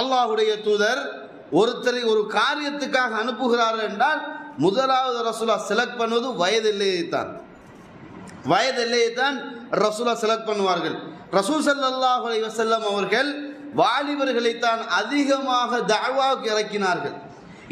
அல்லாஹுடைய தூதர் ஒருத்தரை ஒரு காரியத்துக்காக அனுப்புகிறார் என்றால் முதலாவது ரசூலா செலக்ட் பண்ணுவது வயது எல்லையை தான் வயது எல்லையை தான் ரசூலா செலக்ட் பண்ணுவார்கள். ரசூல் ஸல்லல்லாஹு அலைஹி வஸல்லம் அவர்கள் வாலிபர்களைத்தான் அதிகமாக தஅவாவுக்கு இறக்கினார்கள்.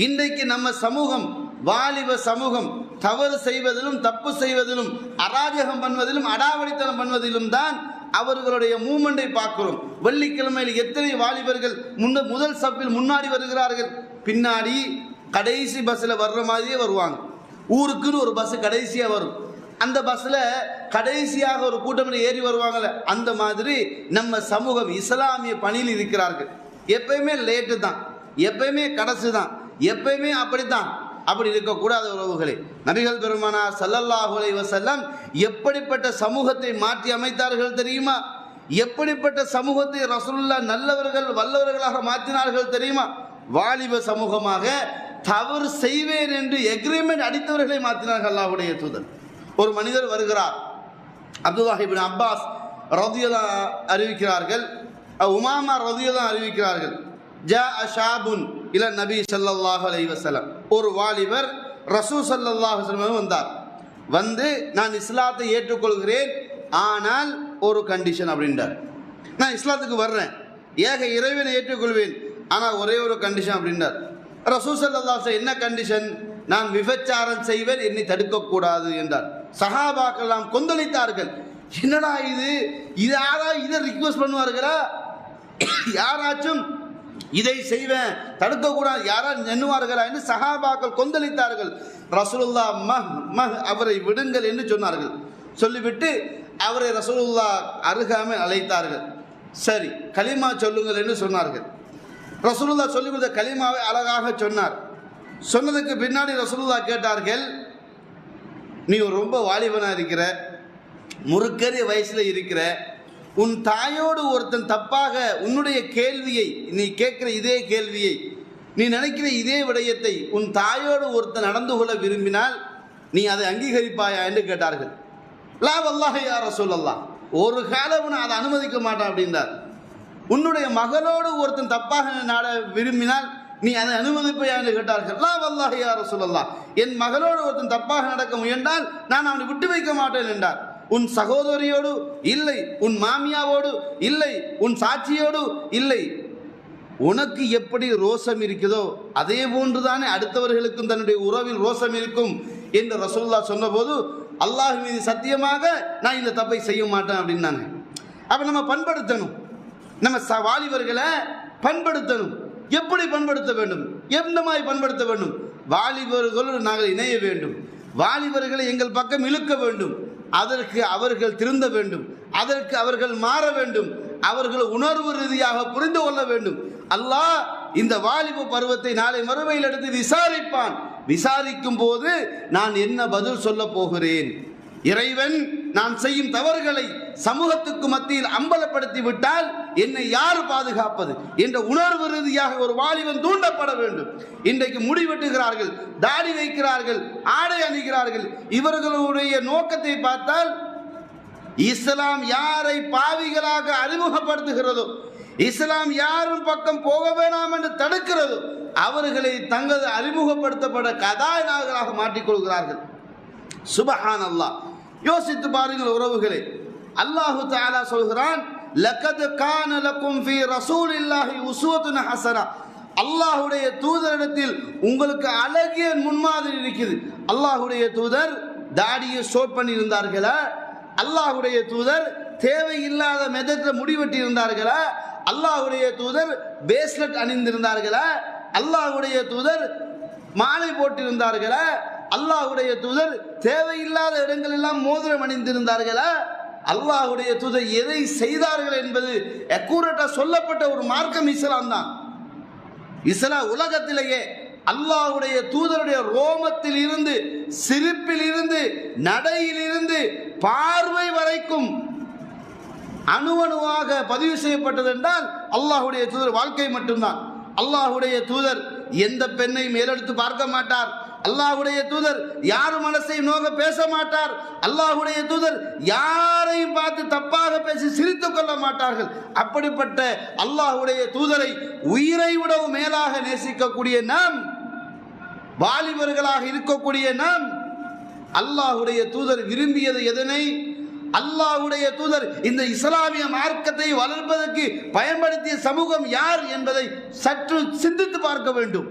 இன்றைக்கு நம்ம சமூகம் வாலிப சமூகம் தவறு செய்வதிலும் தப்பு செய்வதிலும் அராஜகம் பண்ணுவதிலும் அடாவடித்தனம் பண்ணுவதிலும் தான் அவர்களுடைய மூமெண்டை பார்க்கிறோம். வெள்ளிக்கிழமையில் எத்தனை வாலிபர்கள் முன்ன முதல் சப்பில் முன்னாடி வருகிறார்கள்? பின்னாடி கடைசி பஸ்ஸில் வர்ற மாதிரியே வருவாங்க. ஊருக்குன்னு ஒரு பஸ் கடைசியாக வரும். அந்த பஸ்ஸில் கடைசியாக ஒரு கூட்டம் ஏறி வருவாங்கல்ல அந்த மாதிரி நம்ம சமூகம் இஸ்லாமிய பணியில் இருக்கிறார்கள். எப்பயுமே லேட்டு தான். எப்பயுமே கடைசி தான். எப்பயுமே அப்படித்தான். அப்படி இருக்கக்கூடாத உறவுகளே. நபிகள் பெருமானார் ஸல்லல்லாஹு அலைஹி எப்படிப்பட்ட சமூகத்தை மாற்றி அமைத்தார்கள் தெரியுமா? எப்படிப்பட்ட சமூகத்தை ரசூல்லா நல்லவர்கள் வல்லவர்களாக மாற்றினார்கள் தெரியுமா? வாலிப சமூகமாக தவறு செய்வேன் என்று எக்ரிமெண்ட் அடித்தவர்களை மாற்றினார்கள் அல்லாஹுடைய தூதர். ஒரு மனிதர் வருகிறார். அப்துல்லாஹிபின் அப்பாஸ் ரதியதா அறிவிக்கிறார்கள். உமாமா ரதியதா அறிவிக்கிறார்கள். ஜ அஷாபுன் இல நபி சல்லாஹ் அலி வசலம் ஒரு வாலிபர் ரசூ சல்லாஹ் அலைஹி வந்தார். வந்து நான் இஸ்லாத்தை ஏற்றுக்கொள்கிறேன் ஆனால் ஒரு கண்டிஷன் அப்படின்றார். நான் இஸ்லாத்துக்கு வர்றேன். ஏக இறைவனை ஏற்றுக்கொள்வேன் ஆனால் ஒரே ஒரு கண்டிஷன் அப்படின்றார். ரசூ சல்லா என்ன கண்டிஷன் நான் விபச்சாரம் செய்வேன் என்னை தடுக்கக்கூடாது என்றார். சஹாபாக்கெல்லாம் கொந்தளித்தார்கள். என்னடா இது? இது யாரா இதை ரிக்வெஸ்ட் பண்ணுவார்களா? யாராச்சும் இதை செய்வேன். தடுக்கக்கூடாது. யாரா எண்ணுவார்களா என்று சஹாபாக்கள் கொந்தளித்தார்கள். ரசூலுல்லா மஹ் மஹ் அவரை விடுங்கள் என்று சொன்னார்கள். சொல்லிவிட்டு அவரை ரசூலுல்லா அருகாமல் அழைத்தார்கள். சரி கலிமா சொல்லுங்கள் என்று சொன்னார்கள். ரசூலுல்லா சொல்லி கொடுத்த கலிமாவை அழகாக சொன்னார். சொன்னதுக்கு பின்னாடி ரசூலுல்லா கேட்டார்கள் நீ ரொம்ப வாலிபனாக இருக்கிற முறுக்கரிய வயசில் இருக்கிற உன் தாயோடு ஒருத்தன் தப்பாக உன்னுடைய கேள்வியை நீ கேட்குற இதே கேள்வியை நீ நினைக்கிற இதே விடயத்தை உன் தாயோடு ஒருத்தன் நடந்து கொள்ள விரும்பினால் நீ அதை அங்கீகரிப்பாயா என்று கேட்டார்கள். லா வல்லாஹி யார சொல்லலாம் ஒரு காலம் நான் அதை அனுமதிக்க மாட்டேன் அப்படின்றார். உன்னுடைய மகளோடு ஒருத்தன் தப்பாக நாட விரும்பினால் நீ அதை அனுமதிப்பையா என்று கேட்டார்கள். லா வல்லாஹி யார சொல்லலாம் என் மகளோடு ஒருத்தன் தப்பாக நடக்க முயன்றால் நான் அவனை விட்டு வைக்க மாட்டேன் என்றார். உன் சகோதரியோடு இல்லை உன் மாமியாவோடு இல்லை உன் சாட்சியோடு இல்லை. உனக்கு எப்படி ரோசம் இருக்குதோ அதே போன்றுதானே அடுத்தவர்களுக்கும் தன்னுடைய உறவில் ரோசம் இருக்கும் என்று ரசோல்லா சொன்னபோது அல்லாஹ் மீது சத்தியமாக நான் இந்த தப்பை செய்ய மாட்டேன் அப்படின்னாங்க. அப்போ நம்ம பண்படுத்தணும். நம்ம ச வாலிபர்களை பண்படுத்தணும். எப்படி பண்படுத்த வேண்டும்? எந்த மாதிரி பண்படுத்த வேண்டும்? வாலிபர்களோடு நாங்கள் இணைய வேண்டும். வாலிபர்களை எங்கள் பக்கம் இழுக்க வேண்டும். அதற்கு அவர்கள் திருந்த வேண்டும். அதற்கு அவர்கள் மாற வேண்டும். அவர்கள் உணர்வு ரீதியாக புரிந்து கொள்ள வேண்டும். அல்லாஹ் இந்த வாலிப பருவத்தை நாளை மறுமையில் எடுத்து விசாரிப்பான். விசாரிக்கும் போது நான் என்ன பதில் சொல்ல போகிறேன்? இறைவன் நான் செய்யும் தவறுகளை சமூகத்துக்கு மத்தியில் அம்பலப்படுத்தி விட்டால் என்னை யார் பாதுகாப்பது? என்ற உணர்வு ரீதியாக ஒரு வாலிபன் தூண்டப்பட வேண்டும். இன்றைக்கு முடி வெட்டுகிறார்கள் தாடி வைக்கிறார்கள் ஆடை அணிகிறார்கள். இவர்களுடைய நோக்கத்தை பார்த்தால் இஸ்லாம் யாரை பாவிகளாக அறிமுகப்படுத்துகிறதோ இஸ்லாம் யாரும் பக்கம் போக வேணாம் என்று தடுக்கிறதோ அவர்களை தங்களது அறிமுகப்படுத்தப்பட கதாநாயகர்களாக மாற்றிக்கொள்கிறார்கள். சுபஹான் அல்லாஹ் யோசித்து பாருங்கள் உறவுகளை அல்லாஹு தாலா சொல்கிறான் லக்கத் கான லக்கும் ஃபி ரசூல் இல்லாஹி உசுவத்துன ஹசனா. அல்லாஹுடைய தூதரிடத்தில் உங்களுக்கு அழகிய முன்மாதிரி இருக்குது. அல்லாஹ்வுடைய தூதர் தாடியை ஷோட் பண்ணியிருந்தார்களா? அல்லாஹுடைய தூதர் தேவையில்லாத மெதத்தில் முடிவெட்டி இருந்தார்களா அல்லாஹுடைய தூதர் பேஸ்லெட் அணிந்திருந்தார்களா? அல்லாஹ்வுடைய தூதர் மாலை போட்டிருந்தார்களா? அல்லாஹுடைய தூதர் தேவையில்லாத இடங்கள் எல்லாம் மோதிரம் அணிந்திருந்தார்களா? அல்லாஹுடைய தூதர் எதை செய்தார்கள் என்பது அக்கூரட்டா சொல்லப்பட்ட ஒரு மார்க்கம் இஸ்லாம் தான். இஸ்லாம் உலகத்திலேயே அல்லாஹுடைய தூதருடைய ரோமத்தில் இருந்து சிரிப்பில் இருந்து நடையில் இருந்து பார்வை வரைக்கும் அணுவணுவாக பதிவு செய்யப்பட்டது என்றால் அல்லாஹுடைய தூதர் வாழ்க்கை மட்டும்தான். அல்லாஹுடைய தூதர் எந்த பெண்ணை மேலெடுத்து பார்க்க மாட்டார். அல்லாஹுடைய தூதர் யார் மனசை நோக பேச மாட்டார்? அல்லாஹுடைய தூதர் யாரையும் பார்த்து தப்பாக பேசி சிரித்து கொள்ள மாட்டார்கள். அப்படிப்பட்ட அல்லாஹுடைய தூதரை உயிரை விடவும் மேலாக நேசிக்கக்கூடிய நாம் வாலிபர்களாக இருக்கக்கூடிய நாம் அல்லாஹுடைய தூதர் விரும்பியது எதனை? அல்லாஹுடைய தூதர் இந்த இஸ்லாமிய மார்க்கத்தை வளர்ப்பதற்கு பயன்படுத்திய சமூகம் யார் என்பதை சற்று சிந்தித்து பார்க்க வேண்டும்.